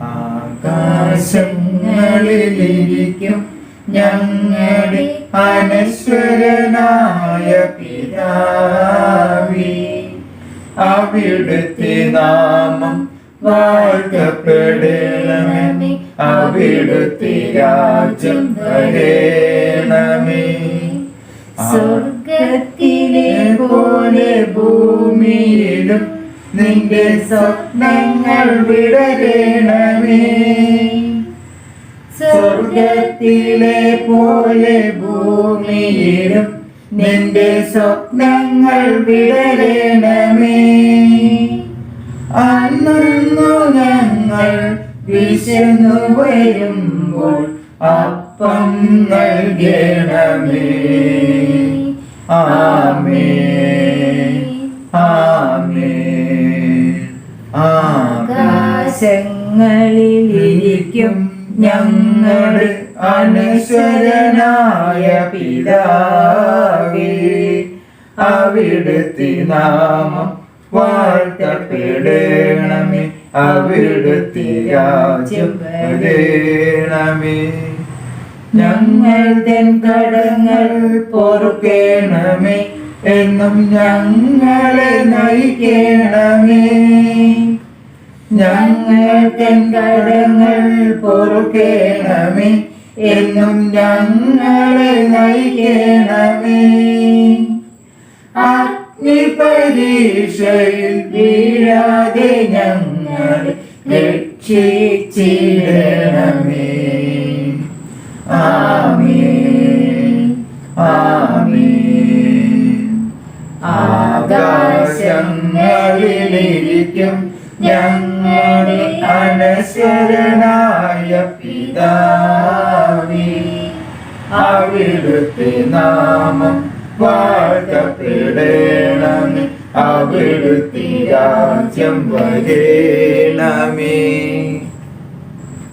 ആകാശങ്ങളിലിരിക്കും ഞങ്ങളുടെ അനശ്വരനായ പിതാവി. അവിടുത്തെ നാമം വാഴ്ത്തപ്പെടണമേ. അവിടുത്തെ രാജ്യം വരേണമേ. സ്വർഗത്തിലെ പോലെ ഭൂമിയിലും നിന്റെ സ്വപ്നങ്ങൾ വിടരണമേ. സ്വർഗത്തിലെ പോലെ ഭൂമിയിലും നിന്റെ സ്വപ്നങ്ങൾ വിടരണമേ. അന്നു ഞങ്ങൾ വിശന്നു വരുമ്പോൾ അപ്പം നൽകണമേ. ആമേ ആകാശങ്ങളിലിരിക്കും ഞങ്ങളുടെ അനശ്വരനായ പിതാവി. അവിടുത്തെ നാമം വാഴ്ത്തപ്പെടണമേ. അവിടുത്തെ രാജ്യം ഞങ്ങൾ തൻ കടങ്ങൾ പൊറുക്കേണമേ. എന്നും ഞങ്ങളെ നയിക്കണമേ. ഞങ്ങൾ പൊറുക്കേണമേ. എന്നും ഞങ്ങളെ നയിക്കണമേ. അഗ്നി പരീക്ഷയിൽ വീഴാതെ ഞങ്ങളെ രക്ഷിച്ചിടണമേ. ആമേ ആമേ ആകാശങ്ങളിലിരിക്കും ഞങ്ങളുടെ അനശ്വരനായ പിതാവി അവിടുത്തെ നാമം വാഴ്ത്തപ്പെടണമേ അവിടുത്തെ രാജ്യം വരേണമേ.